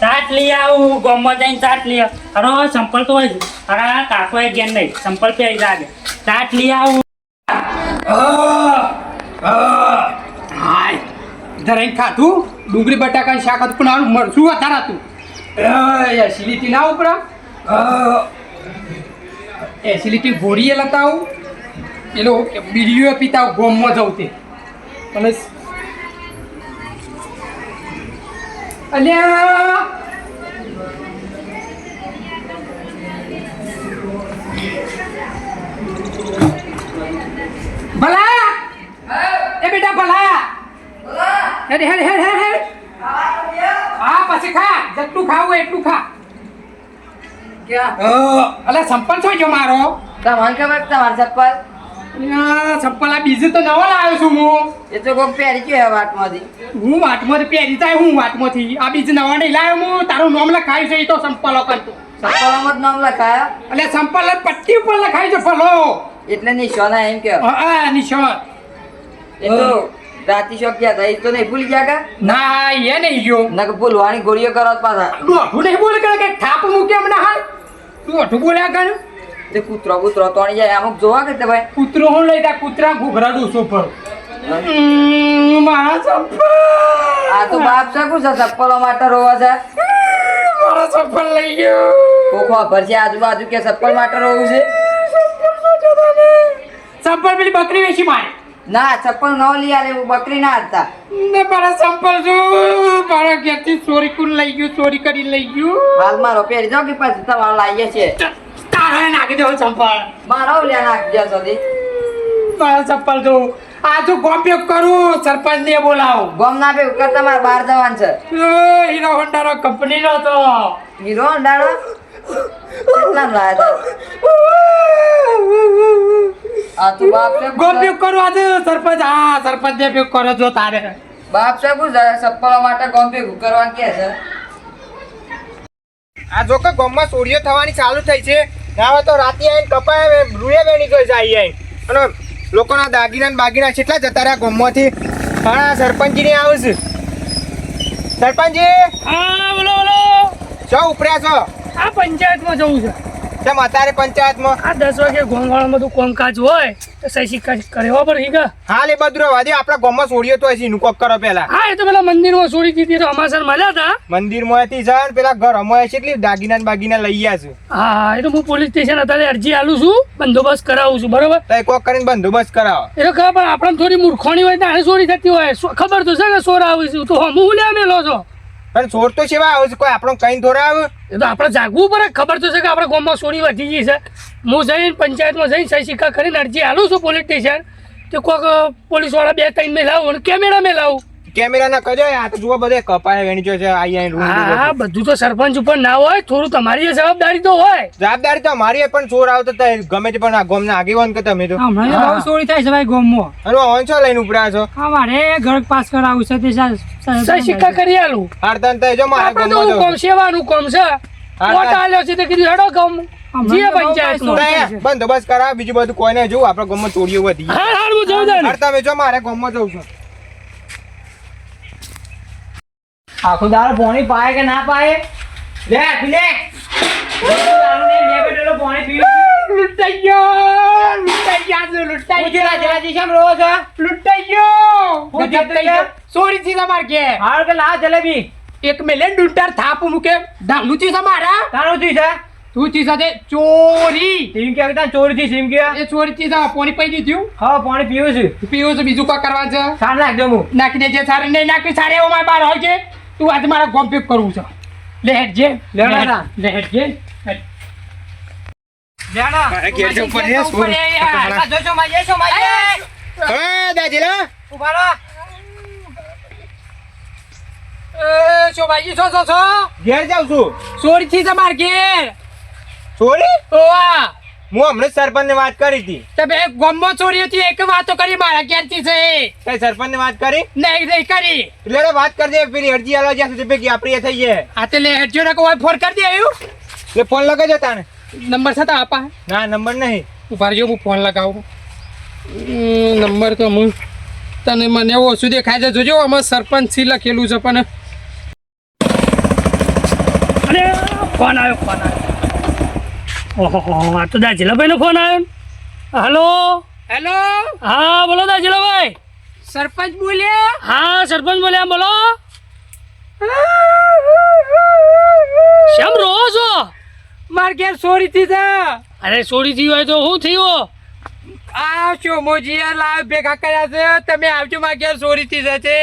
ચાટ લઈ આવું, ગોમમાં જઈને ચાટ લઈ આવ. અરે, સંપલ તો હોય અરે, કાકો એ નહીં. સંપલ પે જાગે. ચાટ લઈ આવું. હાય. ધરાઈને ખાધું? ડુંગળી બટાકાનું શાક હતું, પણ આનું મરચું વધારે હતું. એસિડિટી ના ઉપરા. એસિડિટી લતા આવું. પેલો બીડીઓ પિતા ગોમમાં જવું તે. અને અલ્યા! ભલા! એ બેટા ભલા! હેડ હેડ હેડ હેડ હેડ. હા પછી ખા. જેટલું ખાવું એટલું ખા. અલે સંપન્ન છો જો મારો. તમારે ખબર તમારે ચપ્પલ આ બીજું તો નવા લાવ્યો છું હું. એ તો કોક પહેરી ગયો વાટમાંથી હું વાટમાંથી પહેરી જાય હું વાટમાંથી આ બીજું નવા નહીં લાવ્યો હું. તારું નામ લખાયું છે એ તો સંપલો કરતો ચપ્પલોમાં જ નામ લખાયા? એટલે સંપલ પટ્ટી ઉપર લખાય છે ફલો એટલે નિશાના એમ કે? હા નિશાન. એ તો રાતી શોખ ગયા હતા એ તો નહીં ભૂલી ગયા કા? ના એ નહીં ગયો. નકર ભૂલવાની ગોળીઓ કરો પાછા. દોઢું નહીં બોલે કે થાપ મૂકે હમણાં હાલ? દોઢું બોલ્યા કર. તે કૂતરો કૂતરો તોણી જાય અમુક જોવા કે ભાઈ? કૂતરો હું લઈ તા કૂતરા ઘૂઘરા દોસો પર મારા ચપ્પલ. આ તો બાપ શકું છે ચપ્પલો માટે રોવા છે. મારા ચપ્પલ લઈ ગયો. કોખો ભરશે આજુબાજુ કે ચપ્પલ માટે રોવું છે? ચપ્પલ પેલી બકરી વેચી મારે. ના ચપ્પલ ન લઈ આલે હું બકરી ના હતા ને મારા ચપ્પલ જો મારા ઘેરથી ચોરી કુન લઈ ગયું ચોરી કરી લઈ ગયું. હાલ મારો પહેરી જાઓ કે પછી તમારો લાવીએ છે તારે નાખી દેવો ચપ્પલ ઓલ્યા નાખી નાખજો સુધી મારા ચપ્પલ જો. આ ગોમ ગોપ્યો કરું સરપંચ ને બોલાવો. ગોમ ના પે ઉપર તમારે બહાર જવાનું છે. એ હીરો હોન્ડાનો કંપની નો તો. હીરો અંડાડો કેટલા લાયા હતા આ તો બાપ છે ગોપ્યો કરું આજે સરપંચ હા સરપંચ ને ભેગું કરો જો તારે. બાપ શું છે ચપ્પલો માટે ગોમ ભેગું કરવાનું કે છે. આ જો કે ગામમાં ચોરીઓ થવાની ચાલુ થઈ છે. ના તો રાતે આવીને કપાય રૂએ વેણી ગઈ જાય આઈ અને લોકોના દાગીના બાગીના કેટલા જતા રહ્યા ગોમમાંથી. હા સરપંચજી આવું છું. સરપંચજી હા બોલો બોલો. છો ઉપર્યા છો આ પંચાયતમાં જવું છે. કેમ અત્યારે પંચાયતમાં? આ દસ વાગે ગોંગવાળમાં બધું કોમકાજ હોય. સહી કરવા પડે હીગા? હાલ એ બધું રહેવા આપણા ગામમાં ચોરીઓ તો એનું કોક કરો પેલા. હા એ તો પેલા મંદિરમાં ચોરી દીધી તો અમાસર મળ્યા હતા મંદિરમાં હતી ને પેલા ઘર અમાય કેટલી દાગીના ને બાગીના લઈ ગયા છું. હા એ તો હું પોલીસ સ્ટેશન અત્યારે અરજી આલું છું બંદોબસ્ત કરાવું છું બરોબર? તો કોક કરીને બંદોબસ્ત કરાવો. એ તો ખબર પણ આપણને થોડી મૂર્ખોણી હોય તો આને ચોરી થતી હોય. ખબર તો છે કે સોરા આવું છું તો હું લે મેલો છો? પણ ચોર તો સેવા આવે છે? કોઈ આપણો કઈ ધોરા એ તો આપણે જાગવું પડે. ખબર તો છે કે આપણા ગામમાં ચોરી વધી ગઈ છે. હું જઈને પંચાયતમાં જઈને સહી સિક્કા કરીને અરજી આલું છું પોલીસ સ્ટેશન. તો કોઈક પોલીસવાળા બે ત્રણ મેં લાવું અને કેમેરા મેં લાવું કેમેરા ના કજો આ તો જુઓ બધે કપાય વેણી છે આઈ હા બધું તો સરપંચ ઉપર ના હોય થોડું તમારી જવાબદારી તો હોય. જવાબદારી તો મારી પણ ચોર આવતો તો ગમે તે પણ આ ગામના આગેવાન કે તમે તો. હમણાં બહુ ચોરી થાય છે ભાઈ ગામમાં. અને અરે ઓનસો લઈને ઉપડ્યા છો. અમારે ઘર પાસ કરાવું છે તે સહી સિક્કા કરી આલું? હારતન તો જો મારે ગોમ તો કોમ સેવાનું કોમ છે. કોટ આલ્યો છે તે કીધું હેડો ગોમ. જીએ પંચાયત તો બંદોબસ્ત કરાવ બીજું બધું કોઈને જોવું ગોમમાં ચોરીઓ વધી. હા હા હું જોઉં છું હાર તમે જો મારે ગામમાં જઉં છું. આખો દાડો પોણી પાય કે ના પાય? લે પીલે લૂંટાઈ ગયો લૂંટાઈ ગયા. લૂંટાઈ ગયો છો? લૂંટાઈ ગયો. ચોરી થી તમાર કે. હાર કે લા જલેબી. એક મેલે ડુંટાર થાપ મૂકે. થી તમારા તારું છે? તું સાથે ચોરી. સીમ કે તા ચોરી થી કે? એ ચોરી થી જા પોણી પી દીધું. હા પાણી પીવું છું. પીવો છે બીજું કોઈ કરવા છે? સાર નાખજો હું નાખી દેજે સારું. નહીં નાખી સારે એવો મારે બાર હોય છે. તું આજે મારા ગોમ પીપ કરવું છે. લે હેડ. જે લે લે હેડ. જે ઘેર જાઉં છું. ચોરી થી તમારે ઘેર. ચોરી? હું હમણાં સરપંચ ને વાત કરી હતી. તમે ગમો ચોરી હતી એક વાતો કરી મારા ઘેરથી છે. કઈ સરપંચ ને વાત કરી? નહીં નહીં કરી. એટલે વાત કરી દે પેલી અરજી આલો જ્યાં સુધી ભેગી આપણી એ થઈ જાય. આ તે લે અરજી ને કોઈ ફોન કરી દે આવ્યું એટલે ફોન લગાજો તાને નંબર છે આપા ના નંબર નહીં. ઊભા રહેજો હું ફોન લગાવું. નંબર તો હું તને મને એવું ઓછું દેખાય છે જોજો આમાં સરપંચ સી લખેલું છે પણ. અને ફોન આવ્યો ફોન આવ્યો. ઓહો આ તો દાજીલાભાઈનો ફોન આવ્યો હલો? હેલો? હા બોલો દાજીલાભાઈ. સરપંચ બોલ્યા? હા સરપંચ બોલ્યા બોલો. શેમ રો છો? માર ઘેર ચોરી થી. તા અરે ચોરી થઈ હોય તો શું થયું? આ શોમોજી લાવ ભેગા કર્યા છે તમે આવજો માર ઘેર ચોરી થી જશે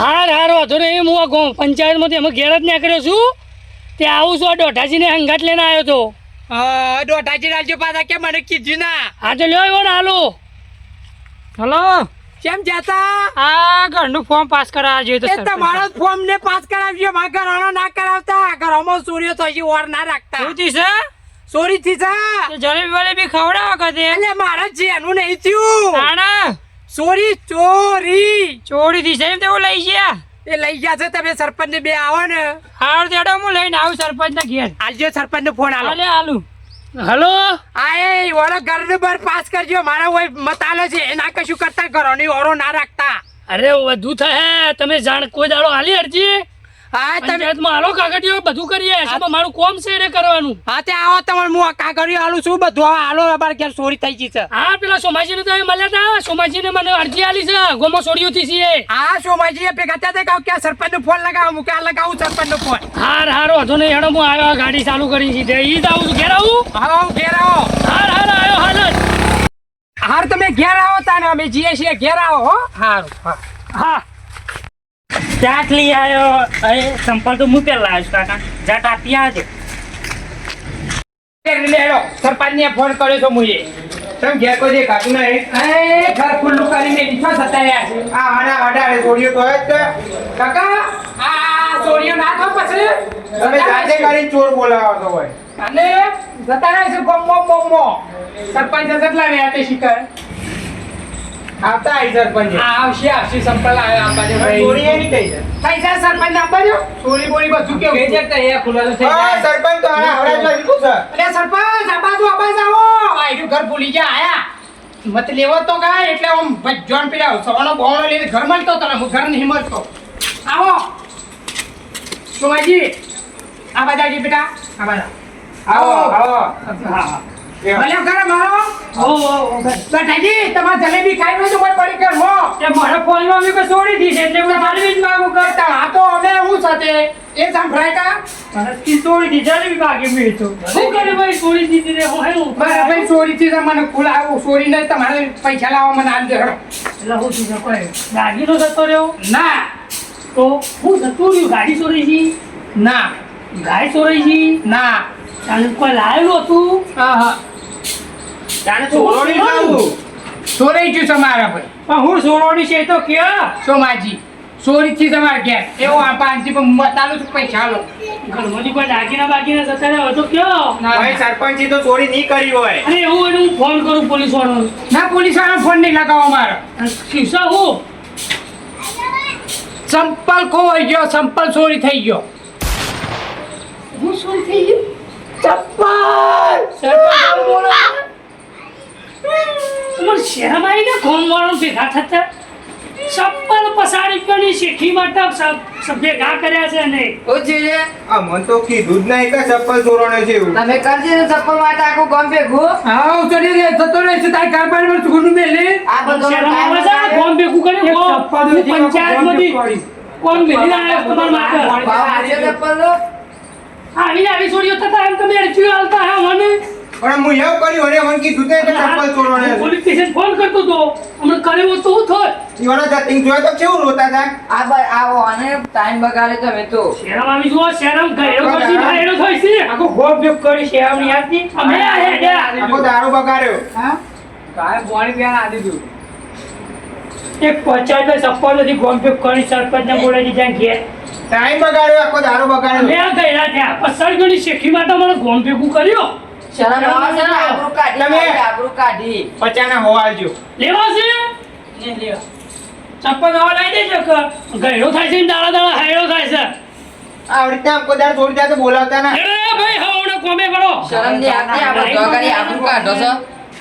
હાર હાર વાંધો નહીં. હું આ પંચાયતમાંથી અમે ઘેર જ કર્યો છું. તે આવું છું આ દોઢાજીને હંગાટ લઈને આવ્યો તો. દોઢાજી રાજ્ય પાછા કે મને કીધું ના. આજે લ્યો એવો હાલો. હલો. કેમ જતા? આ ઘરનું ફોર્મ પાસ કરાવજો તો એ તમારો ફોર્મ ને પાસ કરાવજો. મારા ઘરવાળો ના કરાવતા. ઘરમાં ચોરીઓ થઈ ઓર ના રાખતા. છે? ચોરી થી છે જલેબી વલેબી ખવડાવો કદે એટલે મારા જેનું નહીં થયું. ના ચોરી ચોરી ચોરી. થી છે તેવું લઈ ગયા. એ લઈ ગયા છે તમે સરપંચ બે આવો ને. હાર તેડો હું લઈને આવું સરપંચ ના ઘેર. આલજો સરપંચ નો ફોન આલો. આલુ હાલું. હલો? આ એ ઓળો ઘર બર પાસ કરજો મારા હોય મતાલો છે. એના કશું કરતા કરો નહીં ઓરો ના રાખતા. અરે વધુ થાય તમે જાણ કોઈ દાડો હાલી અરજી હા તમે હાલો કાગળિયો બધું કરીએ. એમાં મારું કોમ છે એને કરવાનું. હા તે આવો તમારે હું કાગળિયો આલું છું બધું આ હાલો અમારે ઘેર ચોરી થઈ ગઈ છે. હા પેલા સોમાજીને તો મળ્યા હતા સોમાજીને મને અરજી આલી છે. ગોમો છોડ્યોથી છીએ. હા સોમાજી એ ભેગા થયા હતા કે સરપંચ નો ફોન લગાવું. હું ક્યાં લગાવું સરપંચ નો ફોન. હાર હાર વાંધો નહીં. હેડો હું આવ્યો ગાડી ચાલુ કરી સીધે. ઈ જ આવું છું. ઘેર આવું? હું ઘેર આવો. હાર હાર આવ્યો હાલ હાર તમે ઘેર આવો તાને. અમે જઈએ છીએ. ઘેર આવો હો. હારું હા. હા. ચાટ લઈ આવ્યો અરે સંપલ તો હું પેલા આવ્યો છું કાકા. જાટ આપી આવજો સરપંચ ને ફોન કર્યો તો મુજે તમે ઘેર કોઈ દેખાતું નહીં એ ઘર ખુલ્લું કરીને થતા રહ્યા છે આ આના આડા છોડીઓ તો જ કાકા આ છોડીઓ ના તો પછી તમે જાતે કરીને ચોર બોલાવો છો હોય. અને જતા રહે છે ગમો ગમો. સરપંચ કેટલા રહ્યા તે શિખર આવતા આવી સરપંચ. આવશે આવશે સંપલ આવ્યો ભાઈ ચોરી એની થઈ જાય. પૈસા સરપંચ આપજો ચોરી બોરી બધું કેવું? કે જતા એ સરપંચ તો આવો. આ ઘર ભૂલી ગયા આયા. મત લેવો તો કાંઈ એટલે આમ ભજ્જોન પેલા સવાનો બોણો લઈને ઘર મળતો તને હું ઘર નહીં મળતો આવો. સુમાજી આ બાજુ બેટા. આ બાજુ. આવો આવો. હા. ભલે ઘરે મારો બેટાજી તમારે જલેબી ખાઈ તો કોઈ પડી કર હો? તે મારા ફોનમાં મેં કોઈ છોડી દીધી એટલે હું જલેબી જ માંગુ કરતા. આ તો અમે હું સાથે? એ સાંભળાય કા? મારાથી છોડી દીધી જલેબી માગે મેં તો. શું કરે ભાઈ છોડી દીધી રે? હું હેનું મારા ભાઈ ચોરી થી મને ખુલાવું ને તમારે પૈસા લાવવા મને આમ દે હેડો. એટલે હું શું કોઈ દાગીનો જતો રહ્યો? ના. તો હું જતું રહ્યું ગાડી ચોરી છી? ના. ગાય ચોરી છી? ના. કોઈ લાયેલું હતું? હા હા. ગયું ભાઈ પણ હું છોડવાની છે તો કયો સોમાજી સોરી થી તમારે ઘેર. એવો આ પાંચથી પણ બતાલું છું પૈસા લો. ઘરમાંથી કોઈ દાગીના બાગીના જતા રહ્યા તો કયો? ભાઈ સરપંચી તો ચોરી નહીં કરી હોય. અરે એવું હોય હું ફોન કરું પોલીસ વાળો ના પોલીસવાળા ફોન નહીં લગાવો મારો. શિક્ષા હું સંપલ ખોવાઈ ગયો સંપલ ચોરી થઈ ગયો. હું ચોરી થઈ ગયો? ચપ્પલ! સરપંચ બોલો. તમારે શહેરમાં આવીને કોણ વાળો ભેગા થતા. ચપ્પલ પસાડી પડી શેઠી માટે ભેગા કર્યા છે ને. આ મન તો કીધું જ નહીં કે ચપ્પલ ચોરોને છે એવું. તમે કરજે ને ચપ્પલ માટે આખું ગામ ભેગું. હા ઉતરી રે થતો રહે છે તારી કારબારમાં છોડું મેલે આ બધો કોણ ભેગું કર્યું કોણ? ચપ્પલ પંચાયત પંચાયતમાંથી કોણ મેલી આવ્યો તમાર માટે? આવી આવી છોડીઓ થતા એમ તમે મને પણ હું એવું કર્યું અને મને કીધું જ કે ચપ્પલ ચોરવાને પોલીસ સ્ટેશન ફોન કરતો તો અમને કર્યો હોત તો હું થોત ઈવાળા જતીન જોયા તો કેવું રોતા હતા આ ભાઈ આવો અને ટાઈમ બગાડે તમે તો. શહેરમાં આવી જુઓ શહેરમાં ગયડો કરશી એનો થઈ છે. આખો ગોપ ભેગ કરી છે આમની ની અમે આ હેડ્યા આખો દારૂ બગાડ્યો. હા? કાય બોણી પ્યાર આ દીધું. એક પંચાયત સપ્પર નથી ગોમ્પે કરી સરપંચ ને બોલે દીધા ઘેર. ટાઈમ બગાડ્યો આખો દારૂ બગાડ્યો. આ ગયા ત્યાં પસાર ગણી શેખી તો મને ગોમ ભેગું કર્યો. શરમ આવે છે ને આબરૂ કાઢી તમે- નાખી, આબરૂ કાઢી. પચાના હોવા આવજો. લેવા છે? ને લેવા ચપ્પલ નવા લાવી દેજો ગયડો થાય છે દાડા દાડા હાયડો થાય છે. આ રીતના આખો દારૂ છોડી તો બોલાવતા ના. એ ભાઈ હવડો કોમે કરો શરમની આપની આ બધો કરી કાઢો છો.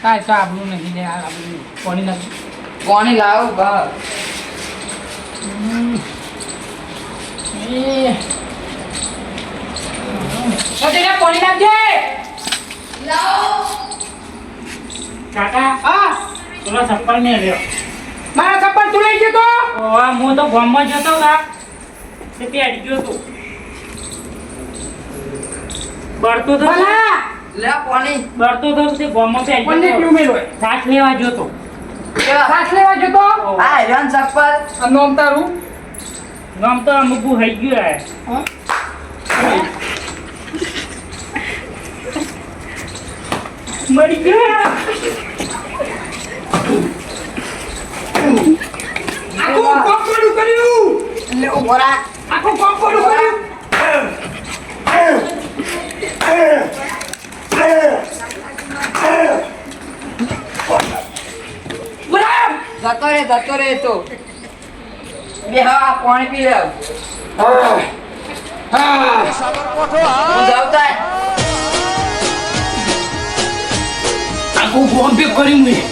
કાંઈ તો આબરું નહીં લે આ કોની નથી કોની લાવો? બા એ. કોની નાખજે? કાકા હા? પેલો ચપ્પલ ને લ્યો. મારા ચપ્પલ તું લઈ ગયો તો? ઓવા હું તો ગામમાં જતો કા તે પેડી ગયો તો બળતો તો ભલા! લે કોની બળતો તો તે ગામમાં પેડી કોને ગયો મેલો સાથ લેવા ગયો તો લેવા જતો હા હેરાન ચપ્પલ. નોમ તારું? ગામ તો અમુક હઈ ગયું હે? મરી ગયા આખું કોમ્પોડું કર્યું લે ઊભો રાખ આખું કોમ્પોડું કર્યું જતો રે જતો રે તો. બે હા પાણી પી લે. હું જાઉં તાર. આખું બોમ્બે કર્યું મેં.